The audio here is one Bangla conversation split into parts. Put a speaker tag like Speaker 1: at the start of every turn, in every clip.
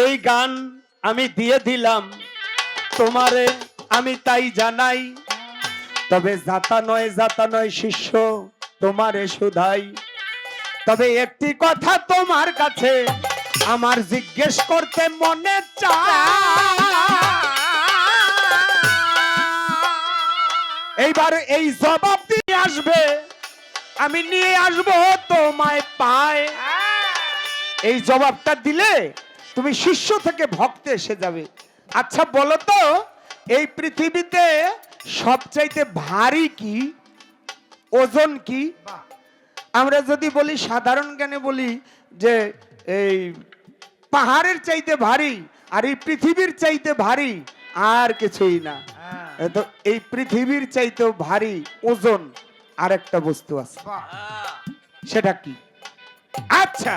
Speaker 1: এই গান আমি দিয়ে দিলাম। তোমারে আমি তাই জানাই। তবে যাতা নয় যাতা নয় শিষ্য তোমারে শুধাই। তবে একটি কথা তোমার কাছে আমার জিজ্ঞেস করতে মনে চায়। এইবার এই জবাব দিয়ে আসবে। আমি নিয়ে আসব তোমায় পায়। এই জবাবটা দিলে তুমি শিষ্য থেকে ভক্তে এসে যাবে। আচ্ছা বলো তো এই পৃথিবীতে সবচাইতে ভারী কি? ওজন কি? আমরা যদি বলি সাধারণ জ্ঞানে বলি যে এই পাহাড়ের চাইতে ভারী আর এই পৃথিবীর চাইতে ভারী আর কিছুই না। তো এই পৃথিবীর চাইতেও ভারী ওজন আর একটা বস্তু আছে। সেটা কি? আচ্ছা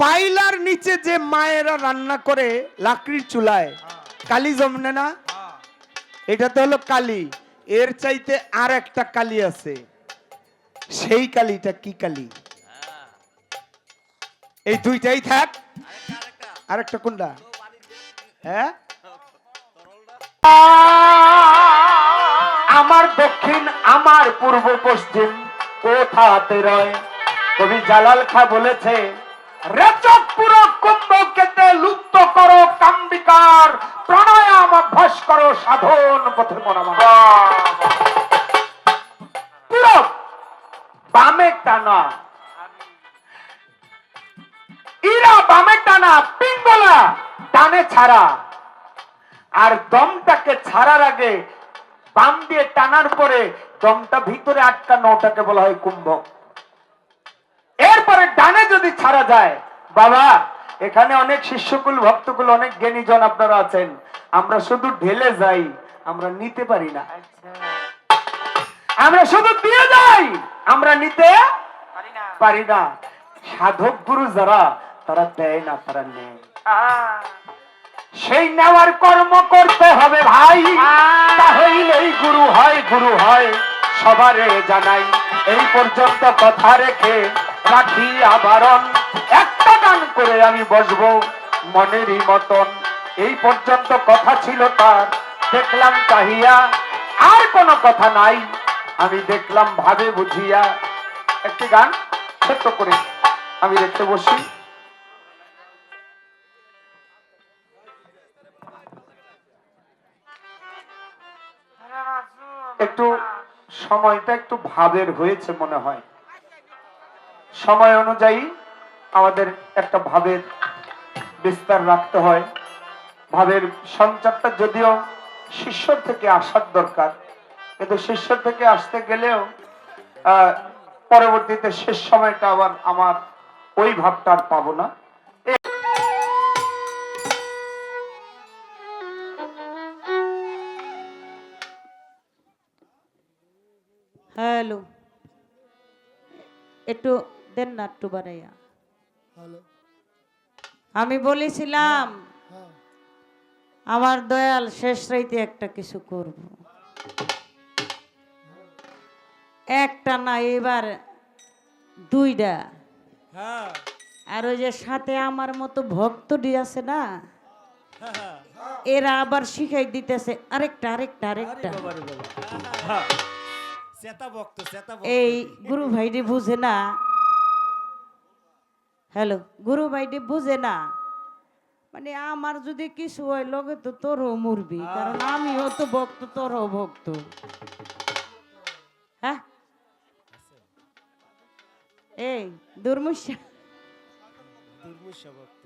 Speaker 1: পাইলার নিচে যে মায়েরা রান্না করে লাকড়ির চুলায় কালি জমনে না? এটা তো হলো কালি। এর চাইতে আর একটা কালি আছে। সেই কালিটা কি কালি? এই দুইটাই থাক। আর একটা কোনটা? হ্যাঁ? আমার দক্ষিণ আমার পূর্ব পশ্চিম। কোথাতে রয়? কবি জালাল খা বলেছে রেচক পুরো কুম্ভ লুপ্ত করো কাম্বিকার বামে টানা। ইরা বামে টানা ছাড়া। আর দমটাকে ছাড়ার আগে বাম দিয়ে টানার পরে দমটা ভিতরে আটকানো, ওটাকে বলা হয় কুম্ভক এরপরে ডানে যদি ছাড়া যায় বাবা এখানে অনেক শিষ্যকুল ভক্তকুল অনেক জ্ঞানীজন আপনারা আছেন। আমরা শুধু ঢেলে যাই আমরা নিতে পারি না। আমরা শুধু দিয়ে যাই আমরা নিতে পারি না। সাধক গুরু যারা তারা দেয় না তারা নেয়। সেই নেওয়ার কর্ম করতে হবে ভাই। তাহলেই গুরু হয় গুরু হয় সবারে জানাই। এই পর্যন্ত কথা রেখে রাখি আবরণ। একটা গান করে আমি বসবো মনেরই মতন। এই পর্যন্ত কথা ছিল তার। দেখলাম চাহিয়া, আর কোনো কথা নাই। আমি দেখলাম ভাবে বুঝিয়া। একটি গান ছোট্ট করে আমি দেখতে বসি। একটু সময়টা একটু ভাবের হয়েছে মনে হয়। সময় অনুযায়ী আমাদের একটা ভাবের বিস্তার রাখতে হয়। ভাবের সঞ্চারটা যদিও শিষ্যর থেকে আসার দরকার, কিন্তু শিষ্যর থেকে আসতে গেলেও পরবর্তীতে শেষ সময়টা আবার আমার ওই ভাবটা আর পাবো না।
Speaker 2: হ্যালো, একটু দেন না একটু বাড়াইয়া আমি বলেছিলাম আমার দয়াল শেষ রাইতে একটা কিছু করব। একটা না এবার দুইটা। আর ওই যে সাথে আমার মতো ভক্তটি আছে না এরা আবার শিখাই দিতেছে আরেকটা আরেকটা আরেকটা।
Speaker 3: ভক্ত।
Speaker 2: এই গুরু ভাইটি বুঝে না হ্যালো। গুরু ভাইটি বুঝে না। মানে আমার যদি কিছু হয় লগে তো তোরও মরবি কারণ আমিও তো ভক্ত তোরও ভক্ত। হ্যাঁ। এই দুর্মুষা।
Speaker 3: দুর্মুষা ভক্ত।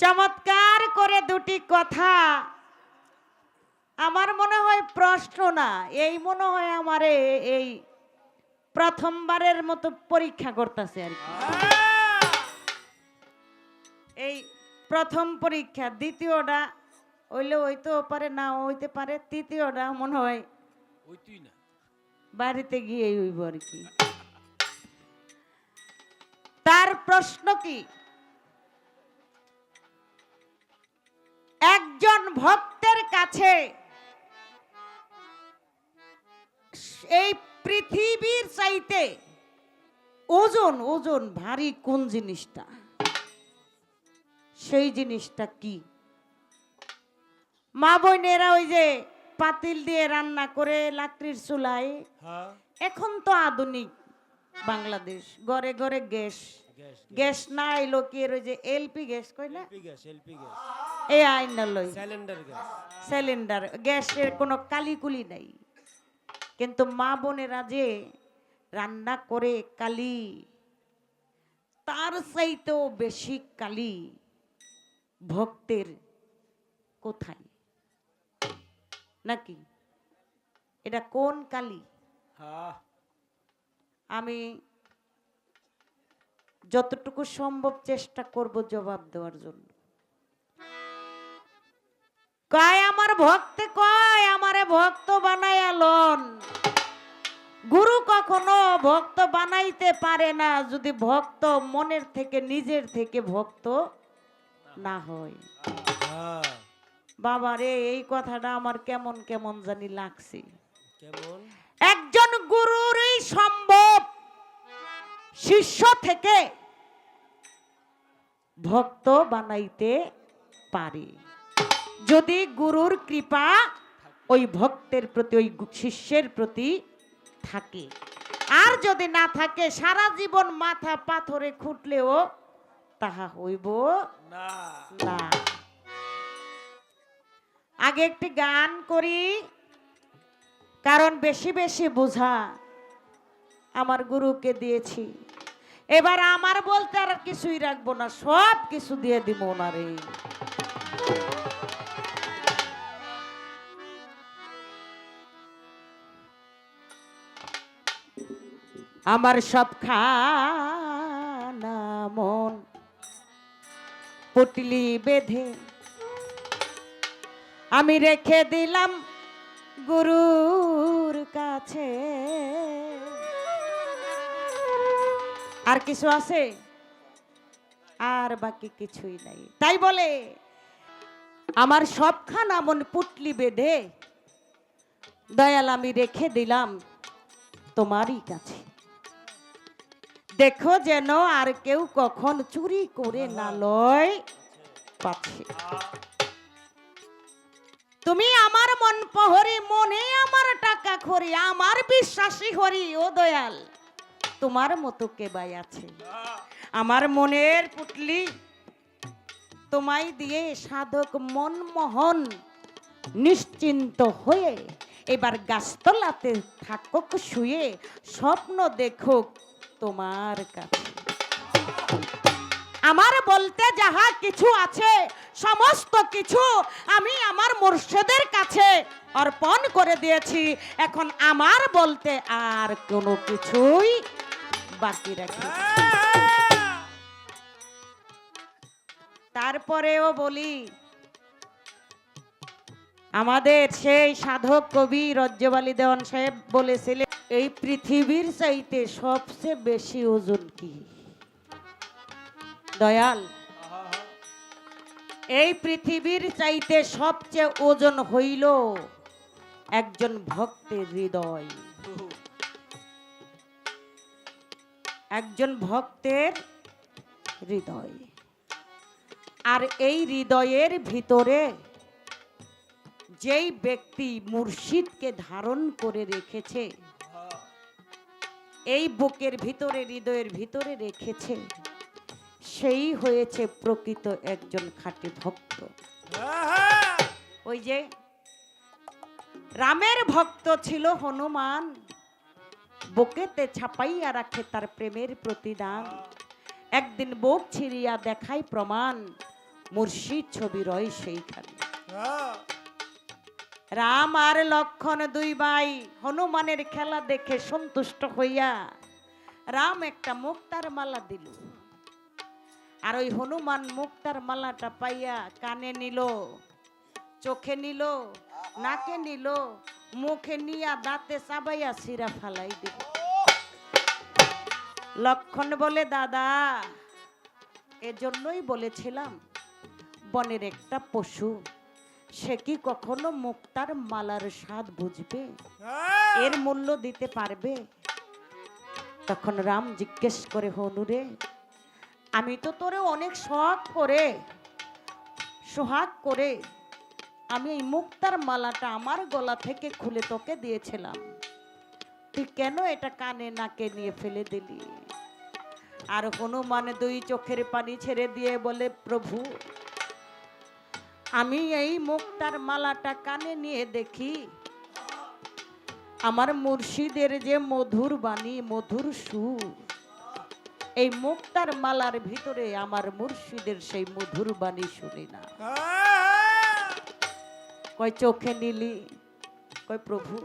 Speaker 2: চমৎকার করে দুটি কথা। আমার মনে হয় প্রশ্ন না এই মনে হয় আমারে এই প্রথমবারের মতো পরীক্ষা করতেছে আর কি। এই প্রথম পরীক্ষা দ্বিতীয়টা হইলে হইতেও পারে না হইতে পারে তৃতীয়টা মনে হয় বাড়িতে গিয়ে হইব আর কি। তার প্রশ্ন কি? একজন ভক্তের কাছে এই পৃথিবীর চাইতে ওজন ওজন ভারী কোন জিনিসটা? সেই জিনিসটা কি? মা বোনেরা ওই যে পাতিল দিয়ে রান্না করে লাকড়ির চুলায়
Speaker 3: হ্যাঁ।
Speaker 2: এখন তো আধুনিক বাংলাদেশ ঘরে ঘরে গ্যাস।
Speaker 3: Gas
Speaker 2: gas. না এলো কি এর ওই যে এলপি গ্যাস কই না? এই আইনা লই
Speaker 3: সিলিন্ডার গ্যাস।
Speaker 2: সিলিন্ডার গ্যাসের কোনো কালিকুলি নাই। কিন্তু মা বোনেরা যে রান্না করে কালি তার চাইতেও বেশি কালি ভক্তের কোথায়? নাকি? এটা কোন কালি?
Speaker 3: হ্যাঁ।
Speaker 2: আমি যতটুকু সম্ভব চেষ্টা করব জবাব দেওয়ার জন্য। কয় আমার ভক্তে কয় আমারে ভক্ত বানাইয়া লন গুরু কখনো ভক্ত বানাইতে পারে না যদি ভক্ত মনের থেকে নিজের থেকে ভক্ত না হয়।
Speaker 3: হ্যাঁ
Speaker 2: বাবারে এই কথাটা আমার কেমন কেমন জানি লাগছে। একজন গুরুরই সম্ভব শিষ্য থেকে ভক্ত বানাইতে পারে। যদি গুরুর কৃপা ওই ভক্তের প্রতি ওই শিষ্যের প্রতি থাকে। আর যদি না থাকে সারা জীবন মাথা পাথরে খুঁটলেও তাহা হইব
Speaker 3: না।
Speaker 2: আগে একটি গান করি কারণ বেশি বেশি বোঝা আমার গুরুকে দিয়েছি। এবার আমার বলতে আর কিছুই রাখব না সব কিছু দিয়ে দিব ওনারে। আমার সব খানা মন পটলি বেঁধে আমি রেখে দিলাম গুরুর কাছে। আর কিছু আছে? আর বাকি কিছুই নাই। তাই বলে, আমার সবখানা মন পুটলি বেঁধে দয়াল আমি রেখে দিলাম তোমারই কাছে। দেখো যেন আর কেউ কখন চুরি করে না লয় পাচ্ছে তুমি আমার মন পহরি মনে আমার টাকা খরি আমার বিশ্বাসী হরি ও দয়াল। তোমার মতো কে বাই আছে? আমার মনের পুটলি তোমায় দিয়ে সাধক মনমোহন নিশ্চিন্ত হয়ে এবার গাছতলাতে থাকুক শুয়ে স্বপ্ন দেখুক তোমার কাছে। আমার বলতে যাহা কিছু আছে, সমস্ত কিছু আমি আমার মুর্শিদের কাছে অর্পণ করে দিয়েছি। এখন আমার বলতে আর কোনো কিছুই বাকি রাখি তারপরেও বলি, আমাদের সেই সাধক কবি রজ্জবালী দেওয়ান সাহেব বলেছিলেন এই পৃথিবীর চাইতে সবচেয়ে বেশি ওজন কি? দয়াল, এই পৃথিবীর চাইতে সবচেয়ে ওজন হইল একজন ভক্তের হৃদয়। একজন ভক্তের হৃদয়। আর এই হৃদয়ের ভিতরে যেই ব্যক্তি মুর্শিদকে ধারণ করে রেখেছে এই বুকের ভিতরে, হৃদয়ের ভিতরে রেখেছে। সেই হয়েছে প্রকৃত একজন খাঁটি ভক্ত। ওই যে, রামের ভক্ত ছিল হনুমান। বুকেতে ছাপাইয়া রাখে তার প্রেমের প্রতিদান। একদিন বুক ছিড়িয়া দেখাই প্রমাণ মুর্শিদ ছবি রয় সেইখানে। রাম আর লক্ষণ দুই ভাই হনুমানের খেলা দেখে সন্তুষ্ট হইয়া রাম একটা মুক্তার মালা দিল। আর ওই হনুমান মুক্তার মালাটা পাইয়া কানে নিল, চোখে নিল, নাকে নিল, মুখে নিয়া দাঁতে চাবাইয়া সিরা ফালাই দিল। লক্ষণ বলে, দাদা, এজন্যই বলেছিলাম, বনের একটা পশু সে কি কখনো মুক্তার মালার স্বাদ বুঝবে? এর মূল্য দিতে পারবে? তখন রাম জিজ্ঞেস করে হনুরে আমি তো তোরে অনেক শখ করে সোহাগ করে আমি এই মুক্তার মালাটা আমার গলা থেকে খুলে তোকে দিয়েছিলাম। তুই কেন এটা কানে নাকে নিয়ে ফেলে দিলি? আর হনুমান দুই চোখের পানি ছেড়ে দিয়ে বলে প্রভু আমি এই মুক্তার মালাটা কানে নিয়ে দেখি। আমার মুর্শিদের যে মধুর বাণী, মধুর সুর, এই মুক্তার মালার ভিতরে আমার মুর্শিদের সেই মধুর বাণী শুনি না। কয়, চোখে নিলি। কয়, প্রভু,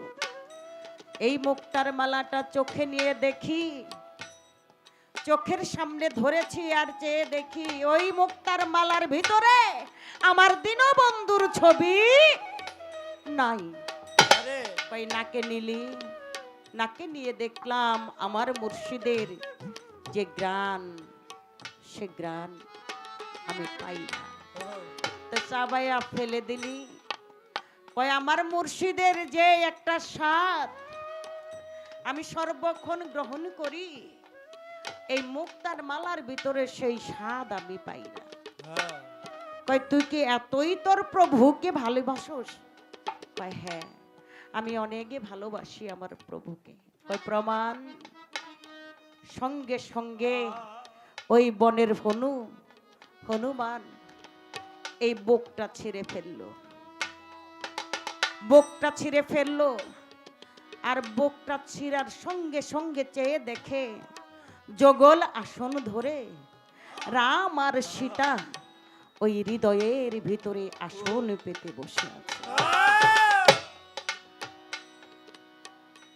Speaker 2: এই মুক্তার মালাটা চোখে নিয়ে দেখি। চোখের সামনে ধরেছি আর চেয়ে দেখি ওই মুক্তার মালার ভিতরে আমার দীনবন্ধুর ছবি নাই। কই নাকে নিলি নাকে নিয়ে দেখলাম আমার মুর্শিদের যে গ্রান সে গ্রান আমি পাই না। তো চাবাইয়া ফেলে দিলি। কয় আমার মুর্শিদের যে একটা স্বাদ আমি সর্বক্ষণ গ্রহণ করি। এই মুক্তার মালার ভিতরে সেই স্বাদ আমি পাই না।
Speaker 3: হ্যাঁ।
Speaker 2: কয় তুই কি এতই তোর প্রভুকে ভালোবাসোস? কয় হ্যাঁ আমি অনেকে ভালোবাসি আমার প্রভুকে। কয় প্রমাণ সঙ্গে সঙ্গে ওই বনের হনু হনুমান এই বুকটা ছিঁড়ে ফেলল। বুকটা ছিঁড়ে ফেলল আর বুকটা ছিঁড়ার সঙ্গে সঙ্গে চেয়ে দেখে জগল আসন ধরে। রাম আর সীতা ওই হৃদয়ের ভিতরে আসন পেতে বসে আছে।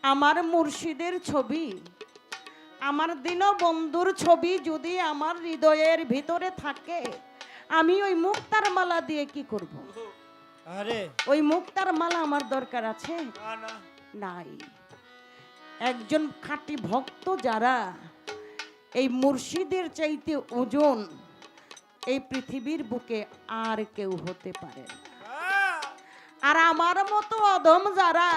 Speaker 2: আমার মুর্শিদের ছবি আমার দীনবন্ধুর ছবি যদি আমার হৃদয়ের ভিতরে থাকে আমি ওই মুক্তার মালা দিয়ে কি করব।
Speaker 3: আরে।
Speaker 2: ওই মুক্তার মালা আমার দরকার আছে?
Speaker 3: না না।
Speaker 2: নাই। একজন খাঁটি ভক্ত যারা এই মুর্শিদের চাইতে ওজন এই পৃথিবীর বুকে আর কেউ হতে পারে। আর আমার মতো অদম যারা,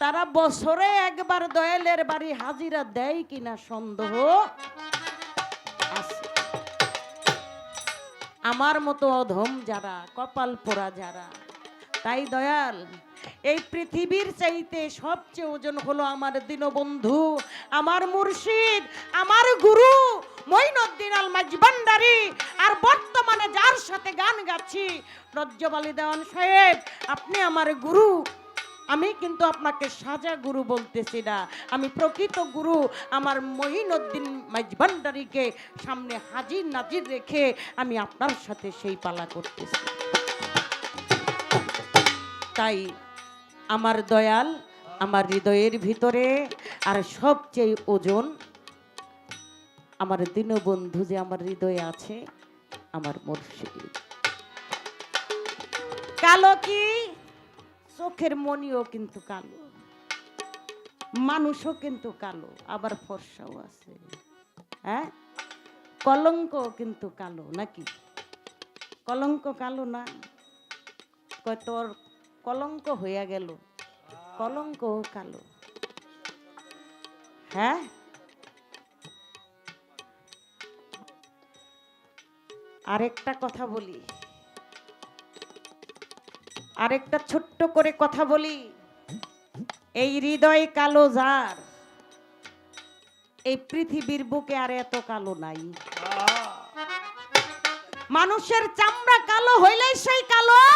Speaker 2: তারা বছরে একবার দয়ালের বাড়ি হাজিরা দেয় কিনা সন্দেহ আমার মতো অধম যারা, কপাল পোড়া যারা, তাই দয়াল, এই পৃথিবীর চাইতে সবচেয়ে ওজন হলো আমার দীনবন্ধু আমার মুর্শিদ, আমার গুরু মঈনুদ্দিন আল মাঝবান্ডারি আর বর্তমানে যার সাথে গান গাচ্ছি, রজ্জবালি দেওয়ান সাহেব, আপনি আমার গুরু। আমি কিন্তু আপনাকে সাজা গুরু বলতেছি না। আমি প্রকৃত গুরু, আমার মঈনুদ্দিন মাঝবান্ডারিকে সামনে হাজির নাজির রেখে আমি আপনার সাথে সেই পালা করতেছি। তাই আমার দয়াল আমার হৃদয়ের ভিতরে, আর সবচেয়ে ওজন আমার দীনবন্ধু যে আমার হৃদয়ে আছে, আমার মুর্শিদ। কালো কি? চোখের মনিও কিন্তু কালো। মানুষও কিন্তু কালো, আবার ফর্সাও আছে। হ্যাঁ? কলঙ্ক কিন্তু কালো, নাকি? কলঙ্ক কালো না? তোর কলঙ্ক হইয়া গেল। কলঙ্ক কালো। হ্যাঁ? আরেকটা কথা বলি। আরেকটা ছোট্ট করে কথা বলি। এই হৃদয় কালো যার এই পৃথিবীর বুকে আর এত কালো নাই। মানুষের চামড়া কালো হইলেই সেই কালো।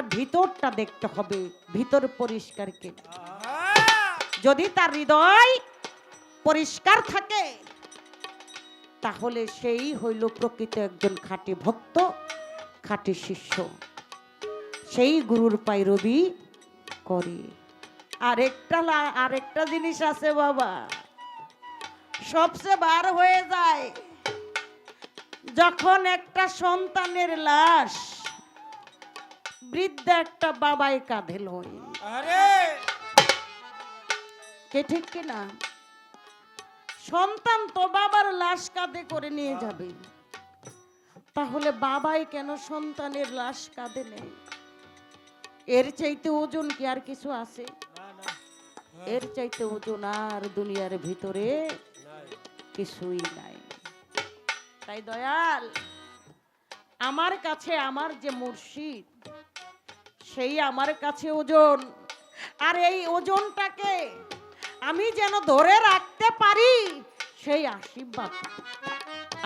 Speaker 2: তার ভিতরটা দেখতে হবে, ভিতর পরিষ্কার কিনা। যদি তার হৃদয় পরিষ্কার থাকে, তাহলে সেই হইল প্রকৃত একজন খাঁটি ভক্ত, খাঁটি শিষ্য। সেই গুরুর পাইরবি করে। আরেকটা আরেকটা জিনিস আছে বাবা। সবচেয়ে বার হয়ে যায়, যখন একটা সন্তানের লাশ বৃদ্ধ একটা বাবাই কাঁধে
Speaker 3: আরে!
Speaker 2: কে ঠিক কিনা সন্তান তো বাবার লাশ কাঁধে করে নিয়ে যাবে। তাহলে বাবাই কেন সন্তানের লাশ কাঁধে নেয়? এর চাইতে ওজন কি আর কিছু আছে? এর চাইতে ওজন আর দুনিয়ার ভিতরে কিছুই নাই। তাই দয়াল আমার কাছে আমার যে মুর্শিদ সেই আমার কাছে ওজন। আর এই ওজনটাকে আমি যেন ধরে রাখতে পারি, সেই আশীর্বাদ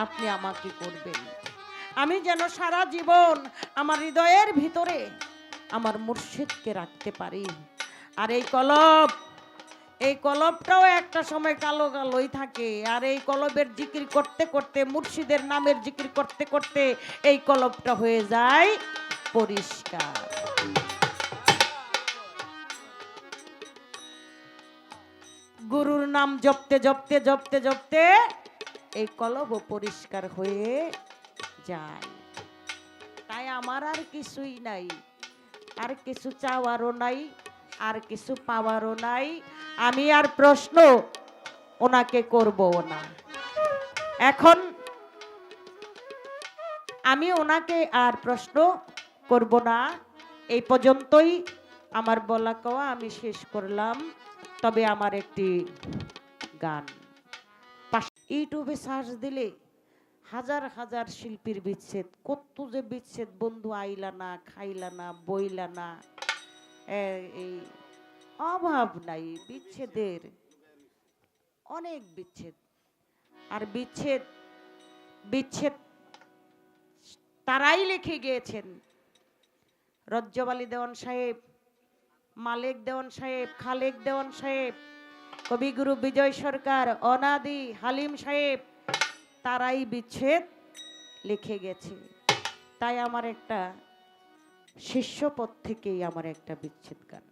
Speaker 2: আপনি আমাকে করবেন। আমি যেন সারা জীবন আমার হৃদয়ের ভিতরে আমার মুর্শিদকে রাখতে পারি। আর এই কলব, এই কলবটাও একটা সময় কালো কালোই থাকে। আর এই কলবের জিকির করতে করতে, মুর্শিদের নামের জিকির করতে করতে এই কলবটা হয়ে যায় পরিষ্কার। গুরুর নাম জপতে জপতে জপতে জপতে এই কলবও পরিষ্কার হয়ে যায়। তাই আমার আর কিছুই নাই। আর কিছু চাওয়ারও নাই, আর কিছু পাওয়ারও নাই। আমি আর প্রশ্ন ওনাকে করব না। এখন আমি ওনাকে আর প্রশ্ন করব না। এই পর্যন্তই আমার বলা কওয়া আমি শেষ করলাম। তবে আমার একটি গান। ইউটিউবে সার্চ দিলে হাজার হাজার শিল্পীর বিচ্ছেদ। কত যে বিচ্ছেদ, বন্ধু আইলা না, খাইলা না, বইলা না। এই অভাব নাই, বিচ্ছেদের অনেক বিচ্ছেদ। আর বিচ্ছেদ বিচ্ছেদ তারাই লিখে গিয়েছেন। রজ্জবালী দেওয়ান সাহেব মালিক দেওয়ান সাহেব খালেক দেওয়ান সাহেব কবিগুরু বিজয় সরকার অনাদি হালিম সাহেব তারাই বিচ্ছেদ লিখে গেছে। তাই আমার একটা শিষ্যপদ থেকেই আমার একটা বিচ্ছেদ গান।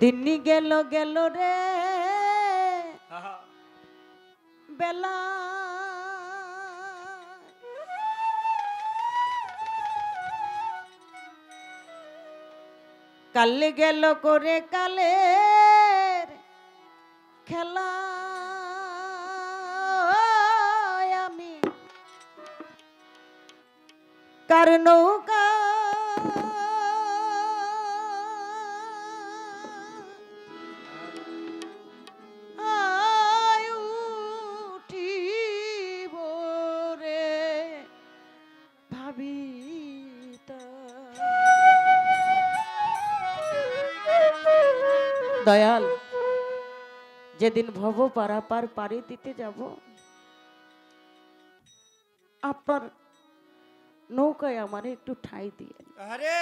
Speaker 2: দিনই গেল গেল রে বেলা কালে গেল করে কালে খেলা। আমি কার যেদিন ভব পারাপার পাড়ি দিতে যাব। আপনার নৌকায় আমার একটু ঠাই দিয়ে
Speaker 3: আরে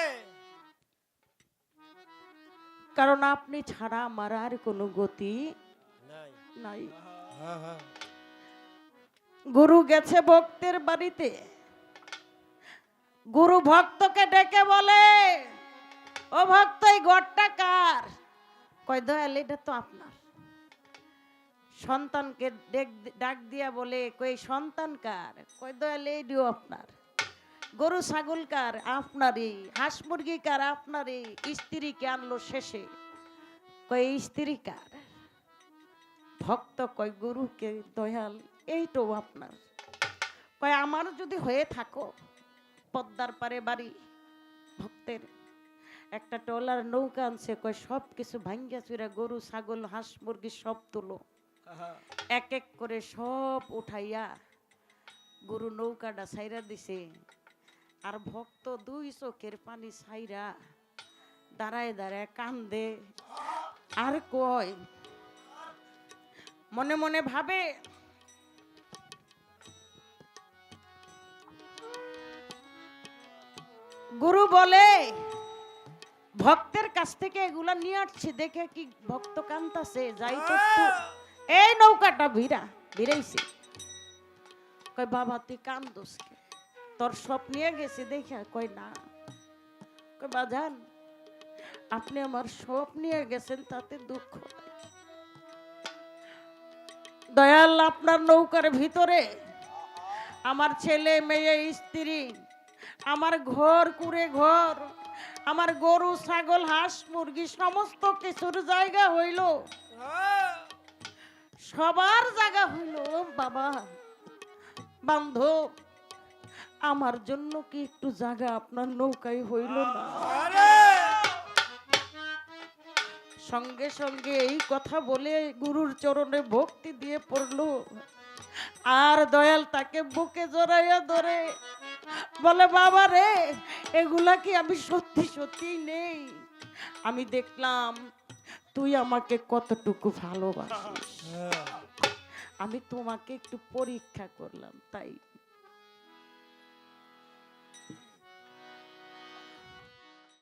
Speaker 2: কারণ আপনি ছাড়া আমার আর কোনো গতি
Speaker 3: নাই।
Speaker 2: গুরু গেছে ভক্তের বাড়িতে। গুরু ভক্তকে ডেকে বলে ও ভক্ত এই গড়টা কার? কয় দয়াল এটা তো আপনার। সন্তানকে ডেক- দিয়া বলে, কই সন্তান কার? কয় দয়াল এইটিও আপনার? গরু ছাগল কার? আপনারই? হাঁস মুরগি কার? আপনারই? স্ত্রীকে আনলো শেষে? কই স্ত্রী কার? ভক্ত কয় গুরুকে দয়াল? এইটাও আপনার। কয় আমার যদি হয়ে থাকো, পদ্মার পারে বাড়ি, ভক্তের একটা টলার নৌকা আনছে কয় সব কিছু ভাঙ্গা চুরা গরু, ছাগল, হাঁস মুরগি সব তুলো। এক এক করে সব উঠাইয়া গরু নৌকাটা সাইরা দিছে। আর ভক্ত দুই চোখের পানি সাইরা দাঁড়ায় দাঁড়ায় কান্দে। আর কয়, মনে মনে ভাবে, গুরু বলে, ভক্তের কাছ থেকে এগুলা নিয়ে আসছি, দেখে কি ভক্ত কান্তাছে যাই তো এই নৌকাটা ভিড়া, ভিড়াইছে কয়, বাবা, তুই কান্দোস কে? তোর সব নিয়ে গেছে দেখে কয়, না কয়, বাজান, আপনি আমার সব নিয়ে গেছেন, তাতে দুঃখ। দয়াল, আপনার নৌকার ভিতরে আমার ছেলে, মেয়ে, স্ত্রী, আমার ঘর, কুড়ে ঘর, আমার গরু, ছাগল, হাঁস, মুরগি, সমস্ত কিছুর জায়গা হইল সবার জায়গা হইল বাবা। বান্ধব আমার জন্য কি একটু জায়গা আপনার নৌকায় হইল না? সঙ্গে সঙ্গে এই কথা বলে গুরুর চরণে ভক্তি দিয়ে পড়ল। আর দয়াল তাকে বুকে জড়াইয়া ধরে বলে বাবা রে এগুলা কি আমি সত্যি সত্যি নেই? আমি দেখলাম তুই আমাকে কতটুকু ভালোবাসিস?
Speaker 3: হ্যাঁ।
Speaker 2: আমি তোমাকে একটু পরীক্ষা করলাম তাই